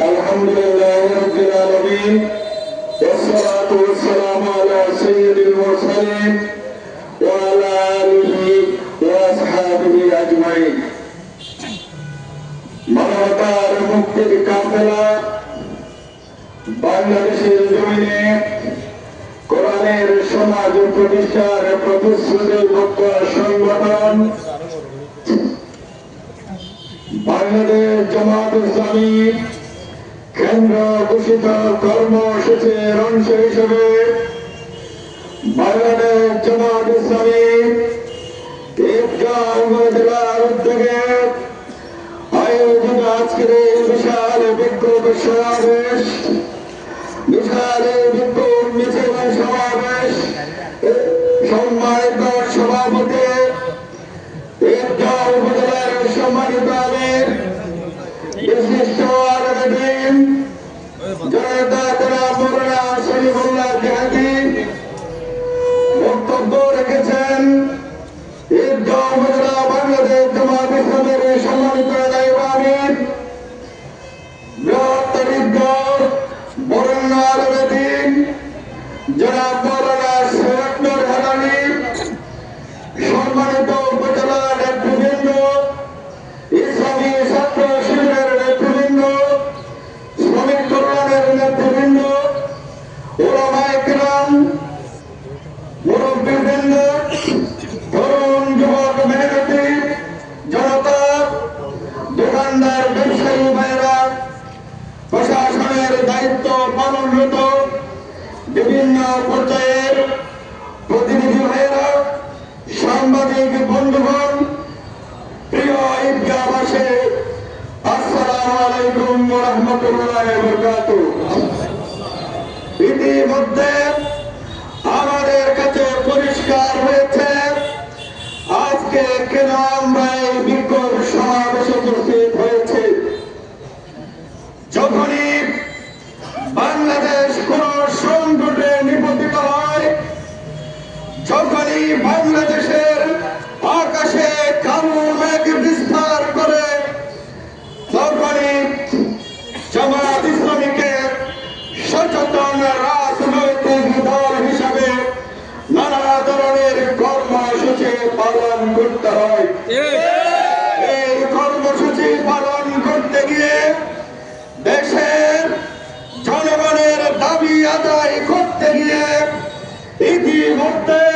الحمد لله رب العالمين والصلاة والسلام على سيد المرسلين وعلى آله وأصحابه أجمعين মানবতার মুক্তির কাফেলা বাংলাদেশের জমিনে কোরআনের সমাজ প্রতিষ্ঠার প্রতিশ্রুতিবদ্ধ সংগঠন। বাংলাদেশ জামাত ইসলামী কেন্দ্র ঘোষিত কর্মসূচির অংশ হিসেবে বাংলাদেশ জামাত ইসলামী উপজেলার উদ্যোগে আয়োজিত আজকের এই বিশাল বিক্ষোভ সমাবেশ সম্মানিত দায়িত্ব পালনরত বিভিন্ন পর্যায়ের প্রতিনিধি ভাইয়েরা, সাংবাদিক বন্ধুগণ, প্রিয় ঈদগাহবাসী, আসসালামু আলাইকুম ইতিমধ্যে আমাদের কাছে পরিষ্কার হয়েছে, আজকে কেন আমরা এই বিক্ষোভ সমাবেশে উপস্থিত হয়েছে? করতে গিয়ে দেশের জনগণের দাবি আদায় করতে গিয়ে ইতিমধ্যে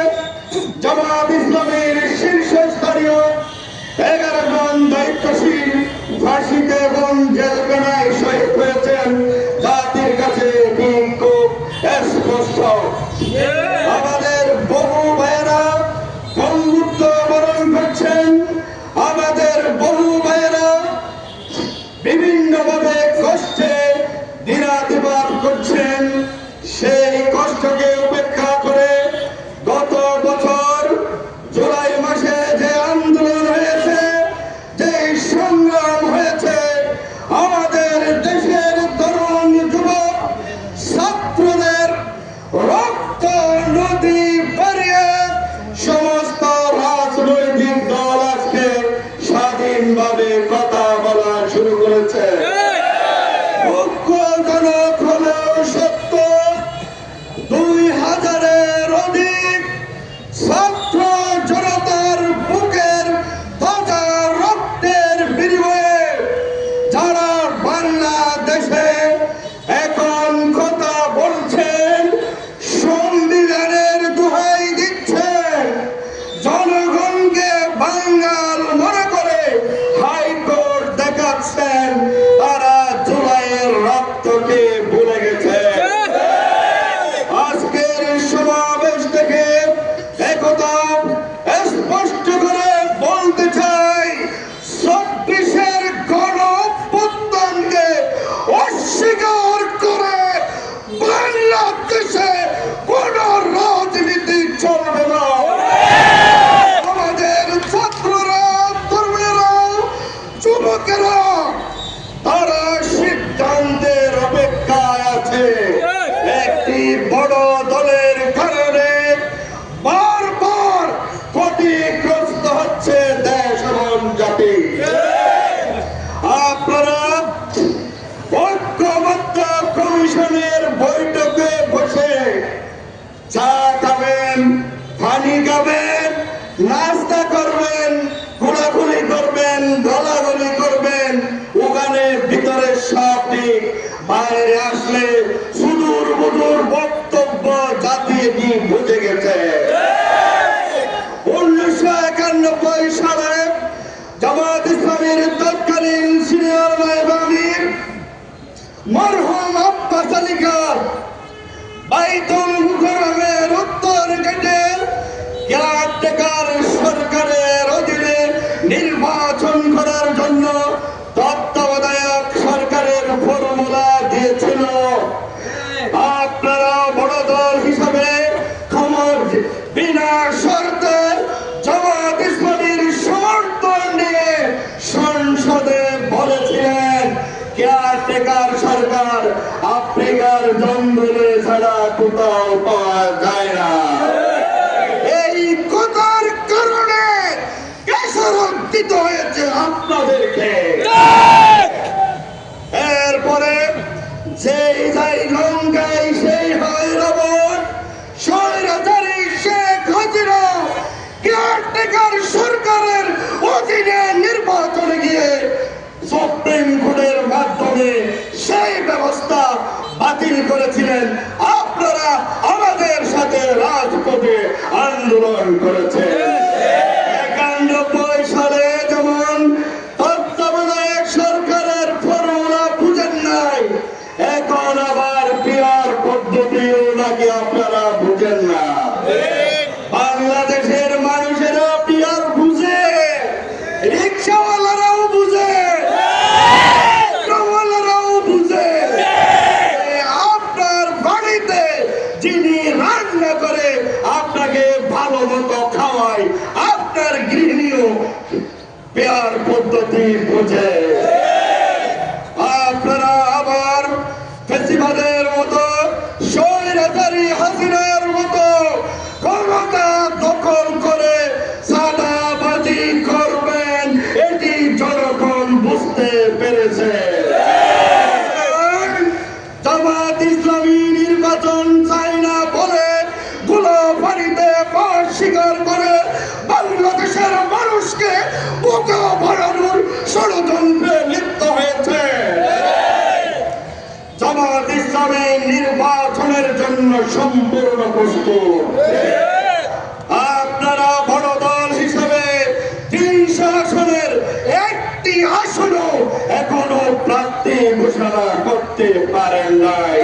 এই তরুণ উত্তর কেটে। গ্রাম কোথাও পাওয়া যায় না। এই কথার কারণে হয়েছে আপনাদেরকে। শেখ সরকারের অধীনে গিয়ে সুপ্রিম কোর্টের মাধ্যমে সেই ব্যবস্থা বাতিল করেছিলেন। আমাদের সাথে রাজপথে আন্দোলন করেছে। বুদ্ধি বুঝে। আপনারা আবার ফেসিবাদের মতো সৈরাচারী হাসিনার মতো ক্ষমতা দখল করে সাদাবাজি করবেন, এটি জনগণ বুঝতে পেরেছে। গুম প্রেরণা আপনারা বড় দল হিসাবে তিনশো আসনের একটি আসনও এখনও প্রান্তে ঘোষণা করতে পারেন নাই।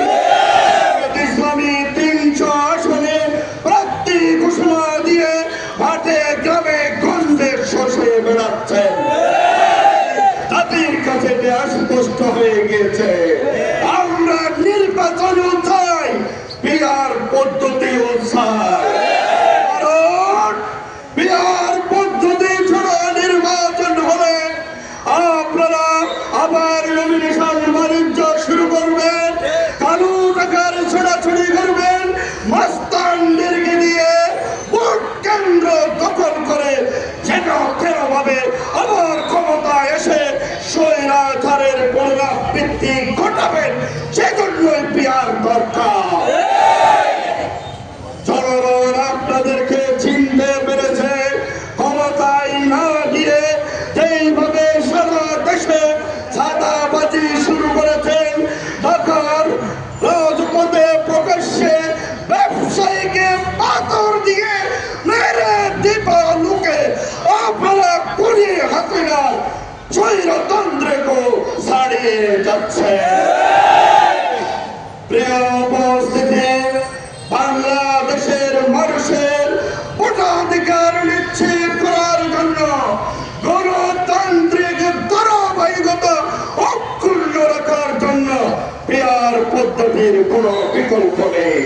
কোনো বিকল্প নেই।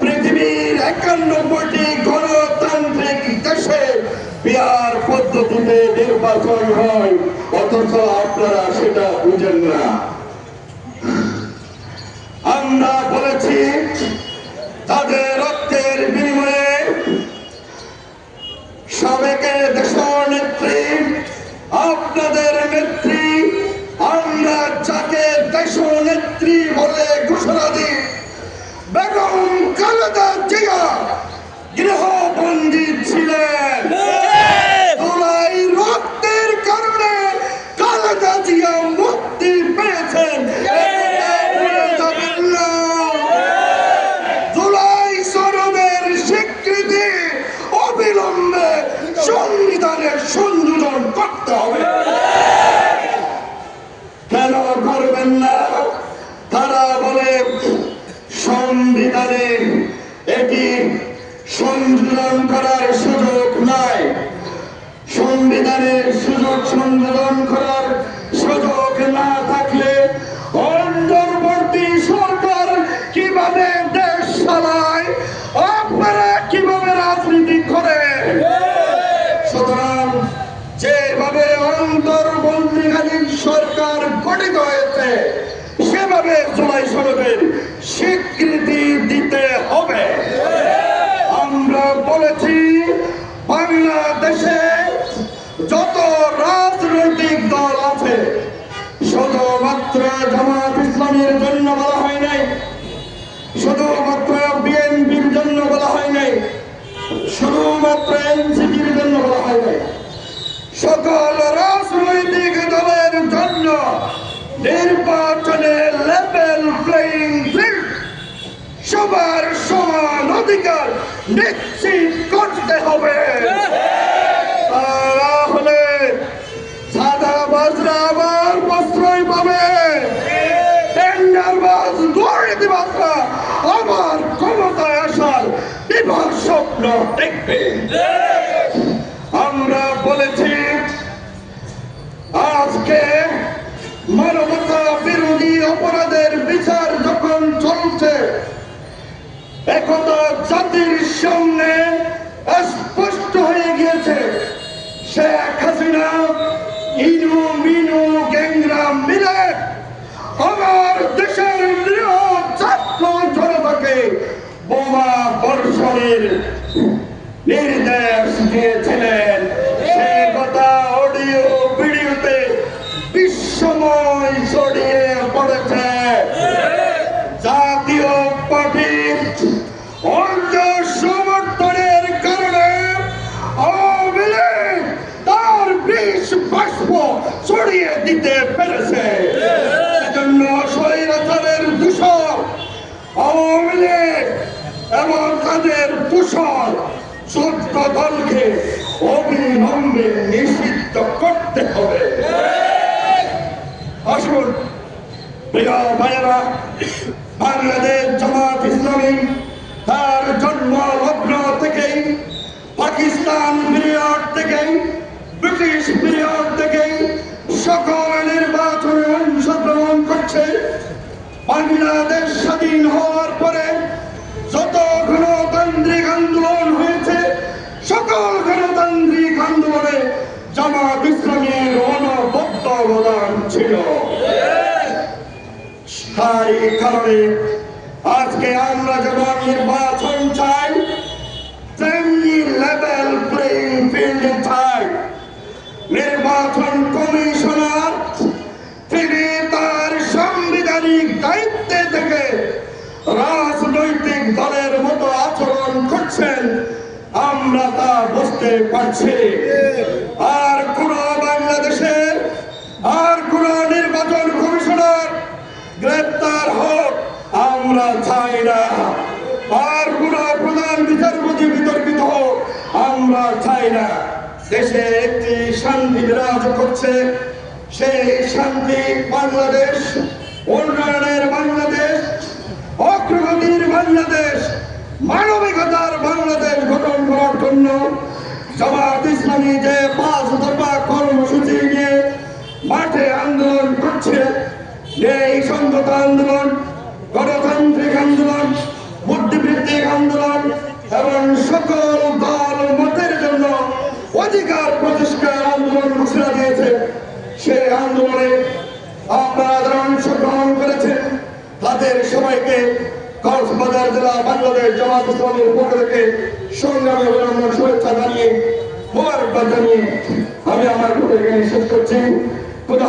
পৃথিবীর একান্নব্বইটি গণতান্ত্রিক দেশে বিহার পদ্ধতিতে নির্বাচন হয়, অথচ আপনারা সেটা বুঝেন না। আমরা বলেছি, তাদের সংবিধানের সংযোজন করতে হবে। কেন করবেন না? তারা বলে, সংবিধানে এটি সংযোজন করার সুযোগ নাই। সংবিধানের সুযোগ সংযোজন করার সুযোগ না শুধুমাত্র জামাত ইসলামের জন্য বলা হয় নাই। শুধুমাত্র বিএনপির জন্য বলা হয় নাই। শুধুমাত্র এনসিপির জন্য বলা হয় নাই। সকল রাজনৈতিক দলের জন্য নির্বাচনে লেভেল প্লেইং ফিল্ড সবার সমান অধিকার নিশ্চিত করতে হবে। তাহলে আবার ক্ষমতায় আসার বিভাগ স্বপ্ন দেখবে। আমরা বলেছি, আজকে মানবতা বিরোধী অপরাধের বিচার যখন চলছে একথা জাতির সামনে স্পষ্ট হয়ে গিয়েছে, শেখ হাসিনা ইনু মিনু নির্দেশ দিয়েছিলেন। সে কথা অডিও ভিডিওতে বিশ্বময় ছড়িয়ে পড়েছে। জাতীয় পার্টির অঞ্চ সমর্থনের কারণে আওয়ামী তার বিষ বাষ্প ছড়িয়ে দিতে পেরেছে। সেজন্য স্বৈরাচারের দূষণ আওয়ামী লীগ এবং তাদের দূষণ চোদ্দ দলকে অবিলম্বে নিষিদ্ধ করতে হবে। আসুন, প্রিয় ভাইয়েরা, বাংলাদেশ জামাত ইসলামী, তার জন্ম লগ্ন থেকেই, পাকিস্তান পিরিয়ড থেকেই, ব্রিটিশ পিরিয়ড থেকেই সকল নির্বাচনে অংশগ্রহণ করছে। বাংলাদেশ স্বাধীন হওয়ার পরে ছিল তাই কারণে আজকে আমরা যেমন নির্বাচন চাই, তেমনি লেভেল প্লেইং ফিল্ড চাই। নির্বাচন কমিশনার, তিনি তার সাংবিধানিক দায়িত্বে থেকে রাজনৈতিক দলের মতো আচরণ করছেন, আমরা তা বুঝতে পারছি আর কোন বাংলাদেশের আর কোন নির্বাচন কমিশনার গ্রেপ্তার হোক, আমরা চাই না। আর কোন প্রধান বিচারপতি বিতর্কিত হোক, আমরা চাই না। দেশে একটি শান্তি বিরাজ করছে। সেই শান্তি বাংলাদেশ, উন্নয়নের বাংলাদেশ, অগ্রগতির বাংলাদেশ, মানবিকতার বাংলাদেশ গঠন করার জন্য জামাত ইসলামী যে পাঁচ দফা কর্মসূচি নিয়ে মাঠে আন্দোলন করছে এই সংহত আন্দোলন গণতান্ত্রিক আন্দোলন, বুদ্ধিবৃত্তিক আন্দোলন এবং সকল দল মতের জন্য অধিকার প্রতিষ্ঠার আন্দোলন ঘোষণা দিয়েছে। সেই আন্দোলনে আপনারা অংশগ্রহণ করেছেন তাদের সবাইকে কক্সবাজার জেলা বাংলাদেশ জামাত ইসলামের পক্ষ থেকে সংগ্রামী অভিনন্দন শুভেচ্ছা জানিয়ে, মোবারকবাদ জানিয়ে আমি আমার কথা শেষ করছি। খুদা